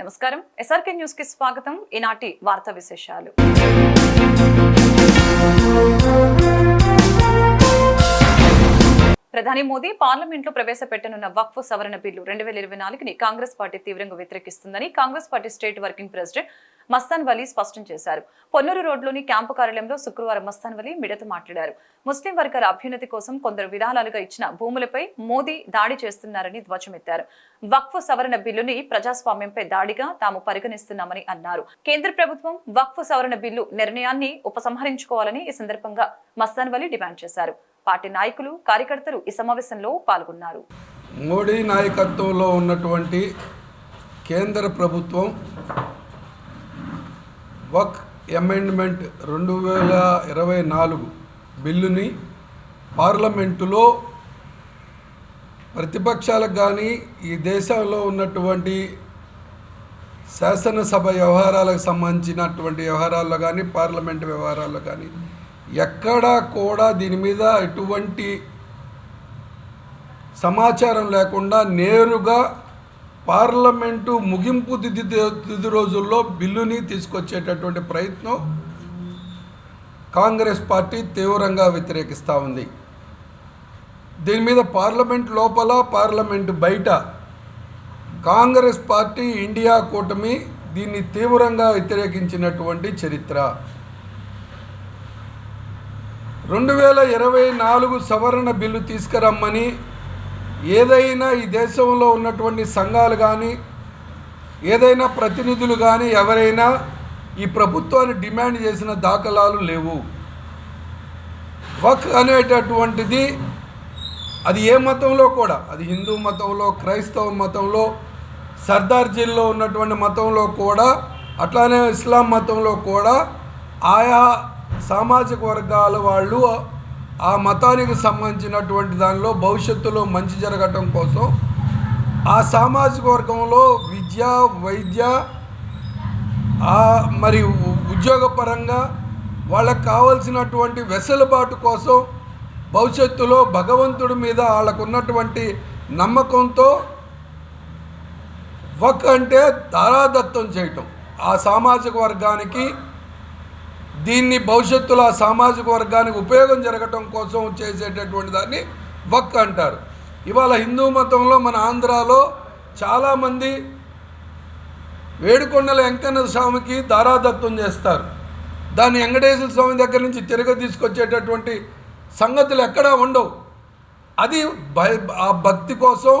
నమస్కారం. ఎస్ఆర్కే న్యూస్కి స్వాగతం. ఈనాటి వార్తా విశేషాలు. ప్రధాని మోదీ పార్లమెంట్లో ప్రవేశపెట్టనున్న వక్ఫ్ సవరణ బిల్లు రెండు వేల ఇరవై నాలుగుని కాంగ్రెస్ పార్టీ తీవ్రంగా వ్యతిరేకిస్తుందని Congress party state working president Mastan Vali స్పష్టం చేశారు. పొన్నూరు రోడ్లోని క్యాంపు కార్యాలయంలో శుక్రవారం మస్తాన్ వలీ మిడత మాట్లాడారు. ముస్లిం వర్గాల అభ్యున్నతి కోసం కొందరు విధానాలుగా ఇచ్చిన భూములపై మోదీ దాడి చేస్తున్నారని ధ్వజమెత్తారు. వక్ఫ్ సవరణ బిల్లుని ప్రజాస్వామ్యంపై దాడిగా తాము పరిగణిస్తున్నామని అన్నారు. కేంద్ర ప్రభుత్వం వక్ఫ్ సవరణ బిల్లు నిర్ణయాన్ని ఉపసంహరించుకోవాలని ఈ సందర్భంగా మస్తాన్ వలీ డిమాండ్ చేశారు. పార్టీ నాయకులు కార్యకర్తలు ఈ సమావేశంలో పాల్గొన్నారు. మోడీ నాయకత్వంలో ఉన్నటువంటి కేంద్ర ప్రభుత్వం వక్ అమెండ్మెంట్ రెండు వేల ఇరవై నాలుగు బిల్లుని పార్లమెంటులో ప్రతిపక్షాలకు కానీ ఈ దేశంలో ఉన్నటువంటి శాసనసభ వ్యవహారాలకు సంబంధించినటువంటి వ్యవహారాల్లో కానీ పార్లమెంట్ వ్యవహారాల్లో కానీ ఎక్కడా కూడా దీని మీద ఎటువంటి సమాచారం లేకుండా నేరుగా పార్లమెంటు ముగింపు తిథి తిథి రోజుల్లో బిల్లుని తీసుకొచ్చేటటువంటి ప్రయత్నం కాంగ్రెస్ పార్టీ తీవ్రంగా వ్యతిరేకిస్తూ ఉంది. దీని మీద పార్లమెంట్ లోపల పార్లమెంట్ బయట కాంగ్రెస్ పార్టీ ఇండియా కూటమి దీన్ని తీవ్రంగా వ్యతిరేకించినటువంటి చరిత్ర. రెండు వేల ఇరవై నాలుగు సవరణ బిల్లు తీసుకురమ్మని ఏదైనా ఈ దేశంలో ఉన్నటువంటి సంఘాలు కానీ ఏదైనా ప్రతినిధులు కానీ ఎవరైనా ఈ ప్రభుత్వాన్ని డిమాండ్ చేసిన దాఖలాలు లేవు. వక్ అనేటటువంటిది అది ఏ మతంలో కూడా అది హిందూ మతంలో క్రైస్తవ మతంలో సర్దార్జీల్లో ఉన్నటువంటి మతంలో కూడా అట్లానే ఇస్లాం మతంలో కూడా ఆయా సామాజిక వర్గాల వాళ్ళు ఆ మతానికి సంబంధించినటువంటి దానిలో భవిష్యత్తులో మంచి జరగటం కోసం ఆ సామాజిక వర్గంలో విద్య వైద్య మరి ఉద్యోగపరంగా వాళ్ళకు కావలసినటువంటి వెసులుబాటు కోసం భవిష్యత్తులో భగవంతుడి మీద వాళ్ళకు ఉన్నటువంటి నమ్మకంతో వక్ అంటే దారాదత్తం చేయటం. ఆ సామాజిక వర్గానికి దీన్ని భవిష్యత్తులో ఆ సామాజిక వర్గానికి ఉపయోగం జరగటం కోసం చేసేటటువంటి దాన్ని వక్ అంటారు. ఇవాళ హిందూ మతంలో మన ఆంధ్రాలో చాలామంది వేడుకొండల వెంకన్న స్వామికి దారాదత్వం చేస్తారు. దాన్ని వెంకటేశ్వర స్వామి దగ్గర నుంచి తిరగ తీసుకొచ్చేటటువంటి సంగతులు ఎక్కడా ఉండవు. అది భయ ఆ భక్తి కోసం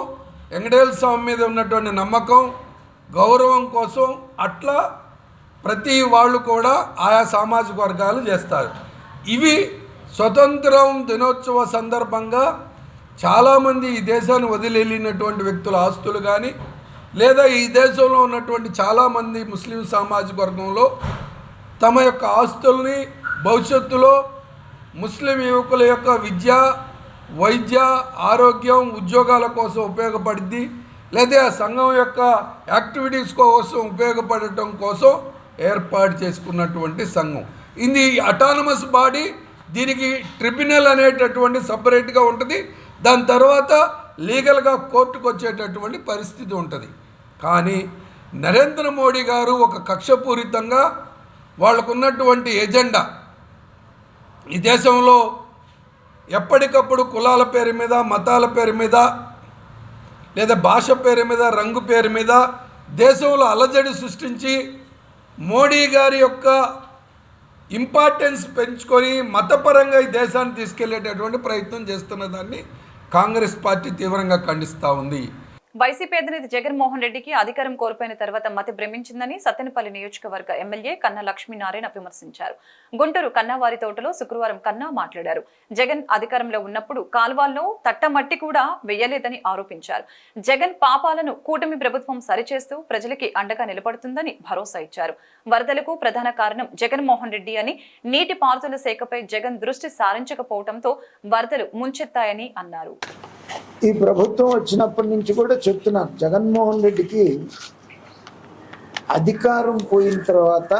వెంకటేశ్వర స్వామి మీద ఉన్నటువంటి నమ్మకం గౌరవం కోసం అట్లా ప్రతి వాళ్ళు కూడా ఆయా సామాజిక వర్గాలు చేస్తారు. ఇవి స్వతంత్రం దినోత్సవ సందర్భంగా చాలామంది ఈ దేశాన్ని వదిలి వ్యక్తుల ఆస్తులు కానీ లేదా ఈ దేశంలో ఉన్నటువంటి చాలామంది ముస్లిం సామాజిక వర్గంలో తమ యొక్క ఆస్తుల్ని భవిష్యత్తులో ముస్లిం యువకుల యొక్క విద్య వైద్య ఆరోగ్యం ఉద్యోగాల కోసం ఉపయోగపడింది లేదా ఆ సంఘం యొక్క యాక్టివిటీస్ కోసం ఉపయోగపడటం కోసం ఏర్పాటు చేసుకున్నటువంటి సంఘం. ఇది అటానమస్ బాడీ దీనికి ట్రిబ్యునల్ అనేటటువంటి సపరేట్గా ఉంటుంది. దాని తర్వాత లీగల్గా కోర్టుకు వచ్చేటటువంటి పరిస్థితి ఉంటుంది. కానీ నరేంద్ర మోడీ గారు ఒక కక్షపూరితంగా వాళ్ళకున్నటువంటి ఎజెండా ఈ దేశంలో ఎప్పటికప్పుడు కులాల పేరు మీద మతాల పేరు మీద లేదా భాష పేరు మీద రంగు పేరు మీద దేశంలో అలజడి సృష్టించి మోడీ గారి యొక్క ఇంపార్టెన్స్ పెంచుకొని మతపరంగా ఈ దేశాన్ని తీసుకెళ్ళేటటువంటి ప్రయత్నం చేస్తున్న దాన్ని కాంగ్రెస్ పార్టీ తీవ్రంగా ఖండిస్తూ ఉంది. వైసీపీ అధినేత జగన్మోహన్ రెడ్డికి అధికారం కోల్పోయిన తర్వాత మతి భ్రమించిందని సత్తెనపల్లి నియోజకవర్గ ఎమ్మెల్యే కన్నా లక్ష్మీనారాయణ విమర్శించారు. గుంటూరు కన్నావారి తోటలో శుక్రవారం కన్నా మాట్లాడారు. జగన్ అధికారంలో ఉన్నప్పుడు కాల్వాల్లో తట్టమట్టి కూడా వెయ్యలేదని ఆరోపించారు. జగన్ పాపాలను కూటమి ప్రభుత్వం సరిచేస్తూ ప్రజలకి అండగా నిలబడుతుందని భరోసా ఇచ్చారు. వరదలకు ప్రధాన కారణం జగన్మోహన్ రెడ్డి అని నీటి పారుదల శాఖపై జగన్ దృష్టి సారించకపోవడంతో వరదలు ముంచెత్తాయని అన్నారు. ఈ ప్రభుత్వం వచ్చినప్పటి నుంచి కూడా చెప్తున్నాను జగన్మోహన్ రెడ్డికి అధికారం పోయిన తర్వాత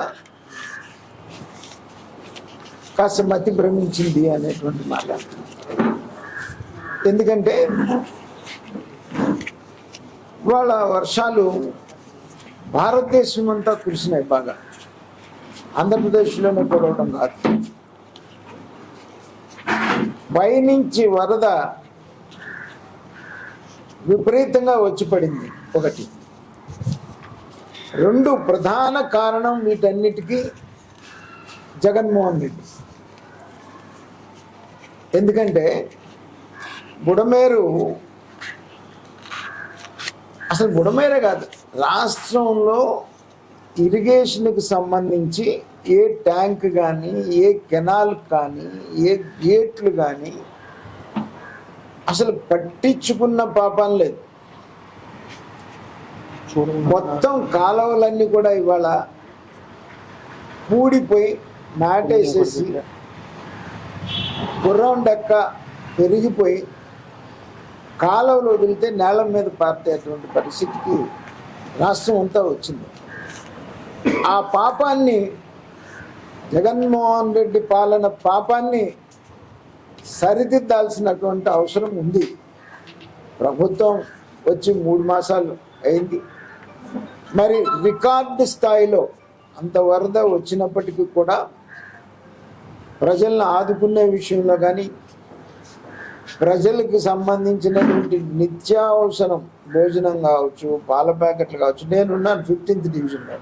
కాస్త మతి భ్రమించింది అనేటువంటి మాట. ఎందుకంటే వాళ్ళ వర్షాలు భారతదేశం అంతా కురిసినాయి బాగా. ఆంధ్రప్రదేశ్లోనే కురవడం కాదు. పైనుంచి వరద విపరీతంగా వచ్చి పడింది ఒకటి. రెండు ప్రధాన కారణం వీటన్నిటికీ జగన్మోహన్ రెడ్డి. ఎందుకంటే బుడమేరు అసలు బుడమేరే కాదు రాష్ట్రంలో ఇరిగేషన్కి సంబంధించి ఏ ట్యాంక్ కానీ ఏ కెనాల్ కానీ ఏ గేట్లు కానీ అసలు పట్టించుకున్న పాపం లేదు. మొత్తం కాలువలన్నీ కూడా ఇవాళ పూడిపోయి నాటేసేసి గుర్రం డెక్క పెరిగిపోయి కాలువలు వదిలితే నేల మీద పారేటువంటి పరిస్థితికి రాష్ట్రం అంతా వచ్చింది. ఆ పాపాన్ని జగన్మోహన్ రెడ్డి పాలన పాపాన్ని సరిదిద్దాల్సినటువంటి అవసరం ఉంది. ప్రభుత్వం వచ్చి మూడు మాసాలు అయింది. మరి రికార్డు స్థాయిలో అంత వరద వచ్చినప్పటికీ కూడా ప్రజలను ఆదుకునే విషయంలో కానీ ప్రజలకు సంబంధించినటువంటి నిత్యావసరం భోజనం కావచ్చు పాల ప్యాకెట్లు కావచ్చు నేనున్నాను ఫిఫ్టీన్త్ డివిజన్లో.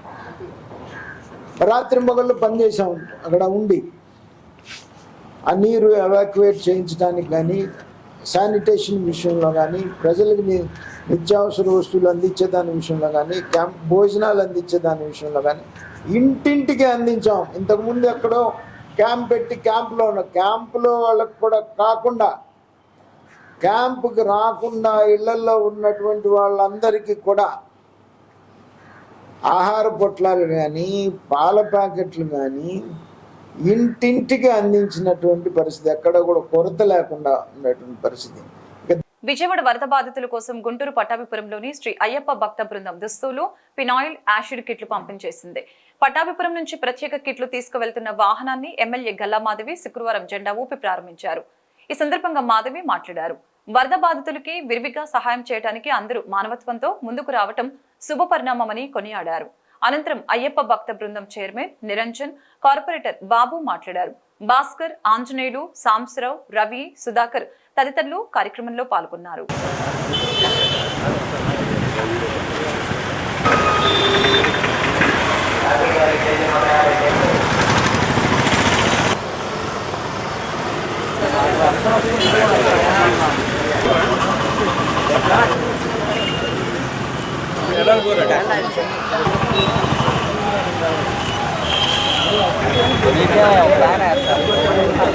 రాత్రి మొగళ్ళు పనిచేసాం అక్కడ ఉండి. ఆ నీరు ఎవాక్యువేట్ చేయించడానికి కానీ శానిటేషన్ విషయంలో కానీ ప్రజలకు ని- నిత్యావసర వస్తువులు అందించే దాని విషయంలో కానీ క్యాంప్ భోజనాలు అందించే దాని విషయంలో కానీ ఇంటింటికి అందించాం. ఇంతకుముందు ఎక్కడో క్యాంప్ పెట్టి క్యాంపులో ఉన్న క్యాంపులో వాళ్ళకు కూడా కాకుండా క్యాంపుకి రాకుండా ఇళ్ళలో ఉన్నటువంటి వాళ్ళందరికీ కూడా ఆహార పొట్లాలు కానీ పాల ప్యాకెట్లు కానీ ఇంటింటికి అందించినటువంటి పరిస్థితి ఎక్కడ కూడా కొరత లేకుండా ఉన్నటువంటి పరిస్థితి. విజయవాడ వరద బాధితుల కోసం గుంటూరు పట్టాభిపురంలోని శ్రీ అయ్యప్ప భక్త బృందం దుస్తులు ఫినాయిల్ యాసిడ్ కిట్లు పంపిణీ చేసింది పట్టాభిపురం నుంచి ప్రత్యేక కిట్లు తీసుకువెళ్తున్న వాహనాన్ని ఎమ్మెల్యే గల్లా మాధవి శుక్రవారం జెండా ఊపి ప్రారంభించారు. ఈ సందర్భంగా మాధవి మాట్లాడారు. వరద బాధితులకి విరివిగా సహాయం చేయడానికి అందరూ మానవత్వంతో ముందుకు రావటం శుభ పరిణామమని కొనియాడారు. అనంతరం అయ్యప్ప భక్త బృందం చైర్మన్ నిరంజన్ కార్పొరేటర్ బాబు మాట్లాడారు. భాస్కర్ ఆంజనేయులు సాంబశివరావు రవి సుధాకర్ తదితరులు కార్యక్రమంలో పాల్గొన్నారు.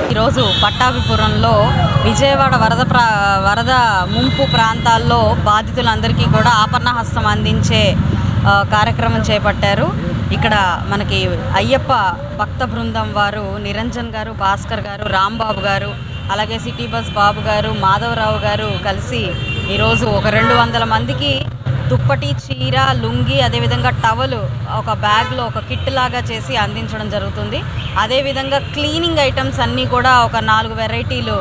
ఈరోజు పట్టాభిపురంలో విజయవాడ వరద ప్రా వరద ముంపు ప్రాంతాల్లో బాధితులందరికీ కూడా ఆపన్న హస్తం అందించే కార్యక్రమం చేపట్టారు. ఇక్కడ మనకి అయ్యప్ప భక్త బృందం వారు నిరంజన్ గారు భాస్కర్ గారు రాంబాబు గారు అలాగే సిటీ బస్ బాబు గారు మాధవరావు గారు కలిసి ఈరోజు ఒక రెండు వందల మందికి దుప్పటి చీర లుంగి అదేవిధంగా టవలు ఒక బ్యాగ్లో ఒక కిట్ లాగా చేసి అందించడం జరుగుతుంది. అదేవిధంగా క్లీనింగ్ ఐటమ్స్ అన్నీ కూడా ఒక నాలుగు వెరైటీలు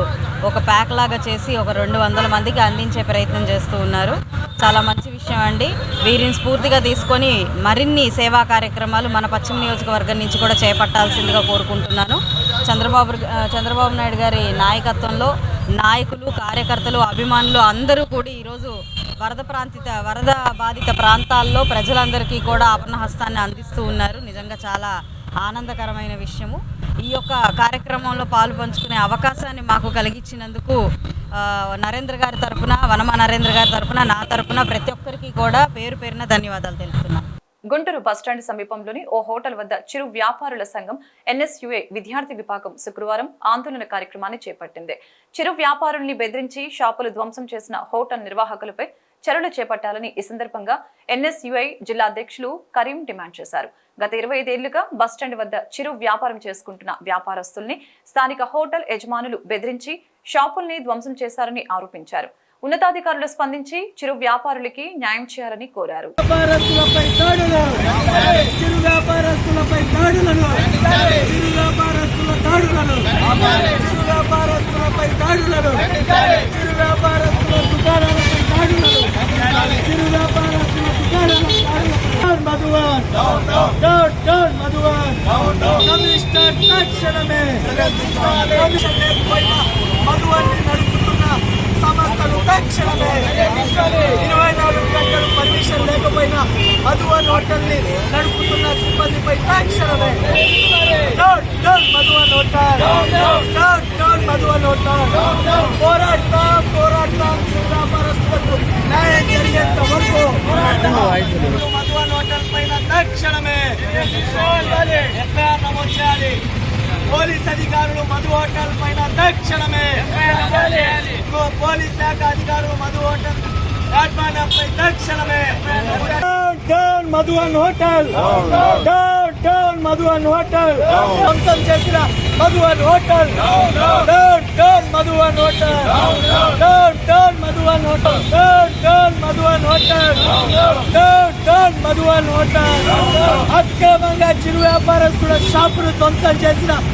ఒక ప్యాక్ లాగా చేసి ఒక రెండు వందల మందికి అందించే ప్రయత్నం చేస్తూ ఉన్నారు. చాలా మంచి విషయం అండి. వీరిని స్ఫూర్తిగా తీసుకొని మరిన్ని సేవా కార్యక్రమాలు మన పశ్చిమ నియోజకవర్గం నుంచి కూడా చేపట్టాల్సిందిగా కోరుకుంటున్నాను. చంద్రబాబు చంద్రబాబు నాయుడు గారి నాయకత్వంలో నాయకులు కార్యకర్తలు అభిమానులు అందరూ కూడా ఈరోజు వరద ప్రాంతిత వరద బాధిత ప్రాంతాల్లో ప్రజలందరికీ కూడా ఆపన్న హస్తాన్ని అందిస్తూ ఉన్నారు. నిజంగా చాలా ఆనందకరమైన విషయము. ఈ యొక్క కార్యక్రమంలో పాలు పంచుకునే అవకాశాన్ని మాకు కలిగించినందుకు ఆ, నరేంద్ర గారి తరపున వనమ నరేంద్ర గారి తరపున నా తరఫున ప్రతి ఒక్కరికి కూడా పేరు పేరున ధన్యవాదాలు తెలుపుతున్నాను. గుంటూరు బస్టాండ్ సమీపంలోని ఓ హోటల్ వద్ద చిరు వ్యాపారుల సంఘం ఎన్ఎస్యుఏ విద్యార్థి విభాగం శుక్రవారం ఆందోళన కార్యక్రమాన్ని చేపట్టింది. చిరు వ్యాపారుల్ని బెదిరించి షాపులు ధ్వంసం చేసిన హోటల్ నిర్వాహకులపై చర్యలు చేపట్టాలని ఈ సందర్భంగా ఎన్ఎస్యుఐ జిల్లా అధ్యక్షులు కరీం డిమాండ్ చేశారు. గత ఇరవై ఐదేళ్ళుగా బస్టాండ్ వద్ద చిరు వ్యాపారం చేసుకుంటున్న వ్యాపారస్తుల్ని స్థానిక హోటల్ యజమానులు బెదిరించి షాపుల్ని ధ్వంసం చేశారని ఆరోపించారు. ఉన్నతాధికారులు స్పందించి చిరు వ్యాపారులకి న్యాయం చేయాలని కోరారు వ్యాపారస్తులపై దాడులు చిరు వ్యాపారస్తులపై దాడులను చిరు వ్యాపారస్తుల దాడులను చిరు వ్యాపారస్తులపై దాడులను చిరు వ్యాపారస్తుల దుకాణాలపై దాడులను చిరు వ్యాపారస్తుల దుకాణాలపై దాడులను Madhu Madhuvan down down Madhuvan commissioner తక్షణమే కమిషన్ లేకపోయినా మధువన్ని నడుపుతున్న సంస్థలు తక్షణమే ఇరవై నాలుగు గంటలు పర్మిషన్ లేకపోయినా మధువన్ హోటల్ని నడుపుతున్న సిబ్బందిపై తక్షణమే down down Madhuvan hotel down down Madhuvan hotel పోరాడతాం పోరాడతాం చిరు వ్యాపారస్తులకు న్యాయం జరిగేంత వరకు మధువన్ హోటల్ పైన తక్షణమే ఎఫ్ఐఆర్ నమోదు చేయాలి. పోలీస్ అధికారులు మధు హోటల్ పైన తక్షణమే పోలీస్ శాఖ అధికారులు మధు హోటల్ యాజమాన్యంపై తక్షణమే down Madhuvan hotel. Down down Madhuvan hotel. ధ్వంసం చేసిన Madhuvan hotel down down Madhuvan hotel down down Madhuvan hotel down down Madhuvan hotel down down Madhuvan hotel అక్రమంగా చిరు వ్యాపారస్తుల షాపును ధ్వంసం చేసిన మధువన్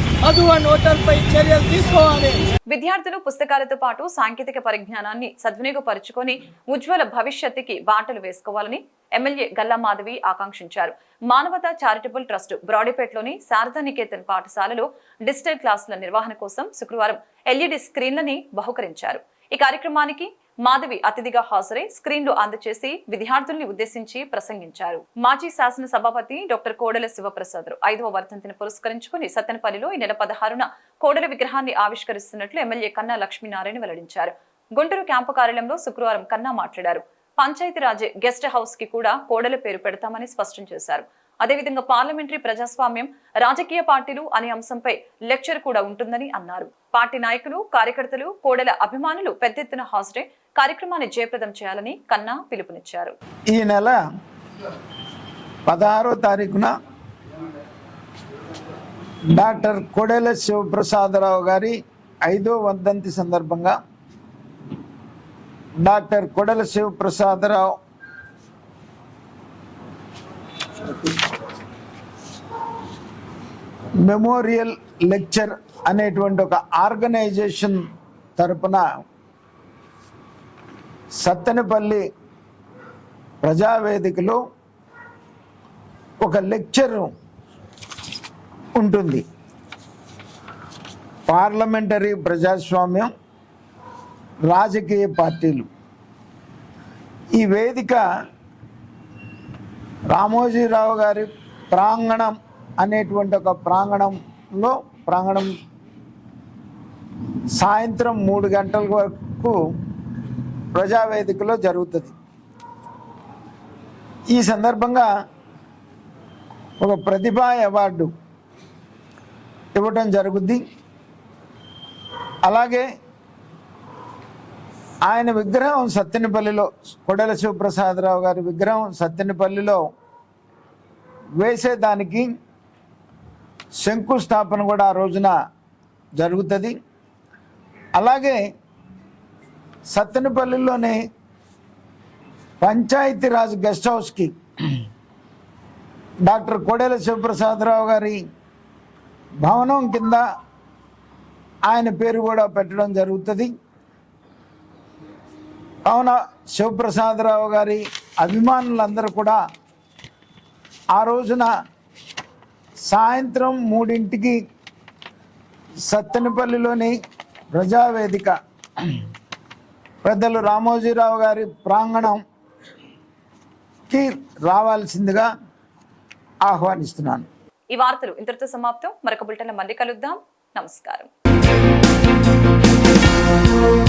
హోటల్ పై చర్యలు తీసుకోవాలి. విద్యార్థులు పుస్తకాలతో పాటు సాంకేతిక పరిజ్ఞానాన్ని సద్వినియోగపరుచుకొని ఉజ్వల భవిష్యత్తుకి బాటలు వేసుకోవాలని ఎమ్మెల్యే గల్లా మాధవి ఆకాంక్షించారు. మానవతా చారిటబుల్ ట్రస్ట్ బ్రాడీపేటలోని శారదానికేతన్ పాఠశాలలో డిజిటల్ క్లాసుల నిర్వహణ కోసం శుక్రవారం ఎల్ఈడి స్క్రీన్లని బహుకరించారు. ఈ కార్యక్రమానికి మాధవి అతిథిగా హాజరై స్క్రీన్లు అందజేసి విద్యార్థుల్ని ఉద్దేశించి ప్రసంగించారు. మాజీ శాసన సభాపతి డాక్టర్ కోడెల శివప్రసాద్ ఐదవ వర్ధంతిని పురస్కరించుకుని సత్తెనపల్లిలో ఈ నెల పదహారున కోడెల విగ్రహాన్ని ఆవిష్కరిస్తున్నట్లు ఎమ్మెల్యే కన్నా లక్ష్మీనారాయణ వెల్లడించారు. గుంటూరు క్యాంపు కార్యాలయంలో శుక్రవారం కన్నా మాట్లాడారు. పంచాయతీరాజ్ గెస్ట్ హౌస్కి కూడా కోడెల పేరు పెడతామని స్పష్టం చేశారు. అదేవిధంగా పార్లమెంటరీ ప్రజాస్వామ్యం రాజకీయ పార్టీలు అనే అంశంపై లెక్చర్ కూడా ఉంటుందని అన్నారు. పార్టీ నాయకులు కార్యకర్తలు కోడెల అభిమానులు పెద్ద ఎత్తున హాజరై కార్యక్రమాన్ని జయప్రదం చేయాలని కన్నా పిలుపునిచ్చారు. ఈ నెల పదహారో తారీఖున డాక్టర్ కొడెల శివప్రసాదరావు గారి ఐదో వర్ధంతి సందర్భంగా doctor Kodela Siva Prasada Rao memorial lecture అనేటువంటి ఒక ఆర్గనైజేషన్ తరపున సత్తెనపల్లి ప్రజావేదికలో ఒక లెక్చర్ ఉంటుంది. పార్లమెంటరీ ప్రజాస్వామ్యం రాజకీయ పార్టీలు. ఈ వేదిక రామోజీరావు గారి ప్రాంగణం అనేటువంటి ఒక ప్రాంగణంలో ప్రాంగణం సాయంత్రం మూడు గంటల వరకు ప్రజావేదికలో జరుగుతుంది. ఈ సందర్భంగా ఒక ప్రతిభా అవార్డు ఇవ్వటం జరుగుద్ది. అలాగే ఆయన విగ్రహం సత్తెనపల్లిలో కొడల శివప్రసాదరావు గారి విగ్రహం సత్తెనపల్లిలో వేసేదానికి శంకుస్థాపన కూడా ఆ రోజున జరుగుతుంది. అలాగే సత్తెనపల్లిలోనే పంచాయతీరాజ్ గెస్ట్ హౌస్కి డాక్టర్ కోడేల శివప్రసాదరావు గారి భవనం కింద ఆయన పేరు కూడా పెట్టడం జరుగుతుంది. కావున శివప్రసాదరావు గారి అభిమానులందరూ కూడా ఆ రోజున సాయంత్రం మూడింటికి సత్తెనపల్లిలోని ప్రజావేదిక పెద్దలు రామోజీరావు గారి ప్రాంగణంకి రావాల్సిందిగా ఆహ్వానిస్తున్నాను. ఈ వార్తలు ఇంతటితో సమాప్తం. మరొక బులెటిన్లో మళ్ళీ కలుద్దాం. నమస్కారం.